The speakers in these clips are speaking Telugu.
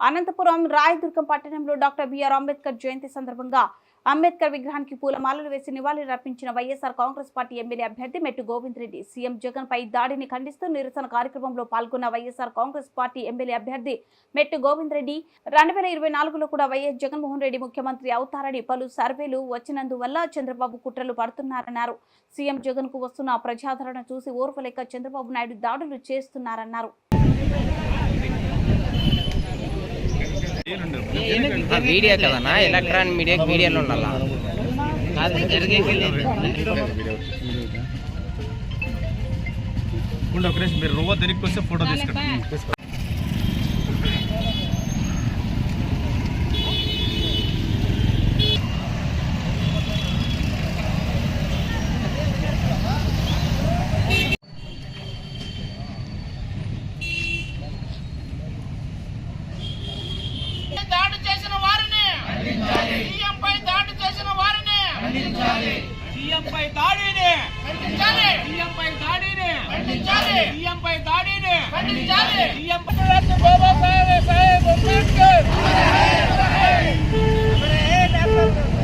అనంతపురం రాయదుర్గం పట్టణంలో డాక్టర్ బిఆర్ అంబేద్కర్ జయంతి సందర్భంగా అంబేద్కర్ విగ్రహానికి పూలమాలలు వేసి నివాళులర్పించిన వైఎస్ఆర్ కాంగ్రెస్ పార్టీ ఎమ్మెల్యే అభ్యర్థి మెట్టు గోవింద్ రెడ్డి సీఎం జగన్ పై దాడిని ఖండిస్తూ నిరసన కార్యక్రమంలో పాల్గొన్న వైఎస్ఆర్ కాంగ్రెస్ పార్టీ ఎమ్మెల్యే అభ్యర్థి మెట్టు గోవింద్ రెడ్డి రెండు వేల ఇరవై నాలుగులో కూడా వైఎస్ జగన్మోహన్ రెడ్డి ముఖ్యమంత్రి అవుతారని పలు సర్వేలు వచ్చినందువల్ల చంద్రబాబు కుట్రలు పడుతున్నారన్నారు. సీఎం జగన్కు వస్తున్న ప్రజాదరణ చూసి ఓర్వలేక చంద్రబాబు నాయుడు దాడులు చేస్తున్నారన్నారు. వీడియో కదన్నా ఎలక్ట్రానిక్ మీడియా మీడియాలో ఉండాలా కాదు జరిగేకెళ్ళి ఉండు ఒక నిమిషం మీరు రోజు తిరిగి వస్తే ఫోటో తీసుకుంటాం చేసిన వారిని ఖండించాలి సీఎంపై దాడిని ఖండించాలి సీఎంపై దాడిని ఖండించాలి సీఎంపై దాడిని ఖండించాలి సీఎం రాష్ట్ర బాబా సాహెబ్ సాహెబ్ అంబేద్కర్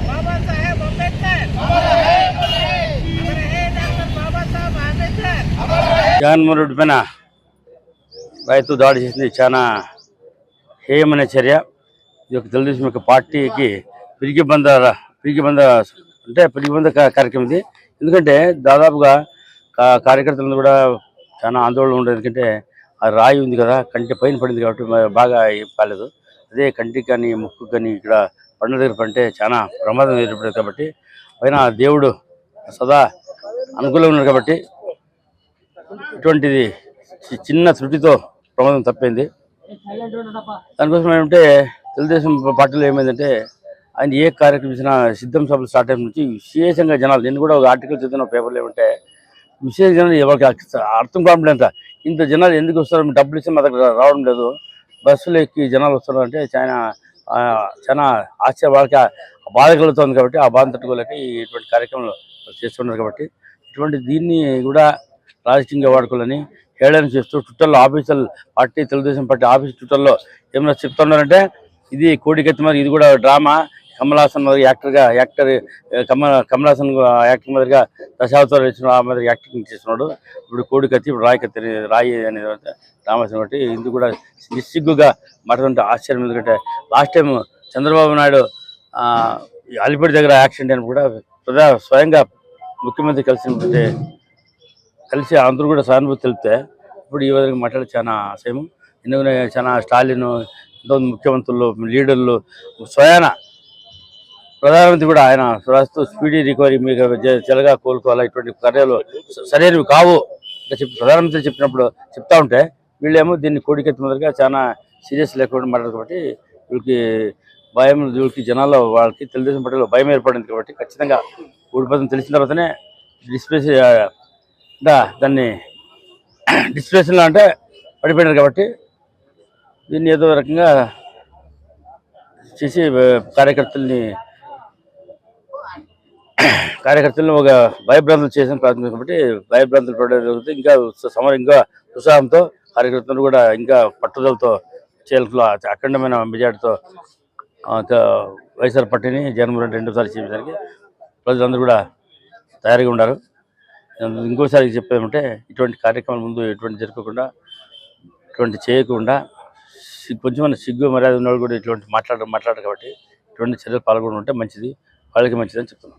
బాబా సాహెబ్ అంబేద్కర్ జగన్మోహన్ పైన రైతు దాడి చేసింది చాలా హేయమైన చర్య ఈ యొక్క తెలుగుదేశం యొక్క పార్టీకి తిరిగి బంద పిరికి బంద అంటే పిరికి బంద కార్యక్రమం ఇది. ఎందుకంటే దాదాపుగా కా- కార్యకర్తలు కూడా చాలా ఆందోళన ఉండదు ఎందుకంటే ఆ రాయి ఉంది కదా కంటి పైన పడింది కాబట్టి బాగా పాలేదు అదే కంటికి కానీ ముక్కు కానీ ఇక్కడ పండ్ల దగ్గర పడితే చాలా ప్రమాదం ఏర్పడేది కాబట్టి పైన దేవుడు సదా అనుకూలంగా ఉన్నాడు కాబట్టి ఇటువంటిది చి- చిన్న త్రుటితో ప్రమాదం తప్పింది. దానికోసం ఏమంటే తెలుగుదేశం పార్టీలో ఏమైందంటే ఆయన ఏ కార్యక్రమం ఇచ్చినా సిద్ధం సభలు స్టార్ట్ అయిన నుంచి విశేషంగా జనాలు నేను కూడా ఒక ఆర్టికల్ చదివిన పేపర్లు ఏమంటే విశేష జనాలు ఎవరికి అర్థం కావట్లేదు ఇంత జనాలు ఎందుకు వస్తారు? డబ్బులు ఇస్తే మా దగ్గర రావడం లేదు. బస్సులు ఎక్కి జనాలు వస్తున్నారు అంటే చాలా చాలా ఆశ్చర్య వాళ్ళకి బాధ కలుగుతుంది కాబట్టి ఆ బాధ తట్టుకోలేక ఇటువంటి కార్యక్రమాలు చేస్తున్నారు కాబట్టి ఇటువంటి దీన్ని కూడా రాజకీయంగా వాడుకోవాలని హేళన చేస్తూ ట్విట్టర్లో officer party Telugu Desam party office ట్విట్టర్లో ఏమైనా చెప్తున్నారంటే ఇది కోడికెత్తి మరి ఇది కూడా డ్రామా కమల్ హాసన్ యాక్టర్గా యాక్టర్ కమల్ కమల్ హాసన్ యాక్టర్ మాదిరిగా దశావతారం ఇచ్చిన ఆ మాదిరి యాక్టింగ్ చేస్తున్నాడు ఇప్పుడు కోడి కత్తి ఇప్పుడు రాయి కత్తి అనే- రాయి అనేది రామాసం కాబట్టి ఇందుకు కూడా నిస్సిగ్గుగా మాట్లాడుతుంటే ఆశ్చర్యం ఎందుకంటే లాస్ట్ టైం చంద్రబాబు నాయుడు ఆ, ఈ దగ్గర యాక్సిడెంట్ అని కూడా ప్రజా స్వయంగా ముఖ్యమంత్రి కలిసి కలిసి అందరూ కూడా సానుభూతి తెలిపితే ఇప్పుడు ఈ విధంగా మాట్లాడి చాలా అసహ్యం ఎందుకంటే చాలా స్టాలిన్ ఎంతోమంది ముఖ్యమంత్రులు లీడర్లు స్వయాన ప్రధానమంత్రి కూడా ఆయన ప్రస్తుతం స్పీడీ రికవరీ మీకు చల్లగా కోలుకోవాలా? ఇటువంటి చర్యలు సరైనవి కావు చెప్పి ప్రధానమంత్రి చెప్పినప్పుడు చెప్తా ఉంటే వీళ్ళేమో దీన్ని కోడికెత్తి మొదలుగా చాలా సీరియస్ లేకుండా మాట్లాడారు కాబట్టి వీళ్ళకి భయం వీళ్ళకి జనాల్లో వాళ్ళకి తెలుగుదేశం పార్టీలో భయం ఏర్పడింది కాబట్టి ఖచ్చితంగా ఊడిపోతుంది తెలిసిన తర్వాతనే డిస్ప్లేస్ దాన్ని డిస్ప్లేషన్లో అంటే పడిపోయినారు కాబట్టి దీన్ని ఏదో రకంగా చేసి కార్యకర్తల్ని కార్యకర్తలను ఒక భయభ్రాంతులు చేసిన ప్రయత్నం కాబట్టి భయభ్రాంతులు పడడం జరుగుతుంది. ఇంకా సమరం ఇంకా ఉత్సాహంతో కార్యకర్తలు కూడా ఇంకా పట్టుదలతో చేయాలి అఖండమైన మెజార్టీతో వైఎస్ఆర్ పార్టీని జగన్మోహన్ రెండోసారి చేయడానికి ప్రజలందరూ కూడా తయారుగా ఉన్నారు. ఇంకోసారి చెప్పేమంటే ఇటువంటి కార్యక్రమాల ముందు ఎటువంటి జరగకుండా ఇటువంటి చేయకుండా కొంచెం సిగ్గు మర్యాద ఉన్నవాళ్ళు కూడా ఇటువంటి మాట్లాడడం మాట్లాడరు కాబట్టి ఇటువంటి చర్యలు పాల్గొని ఉంటే మంచిది వాళ్ళకి మంచిదని చెప్తున్నాను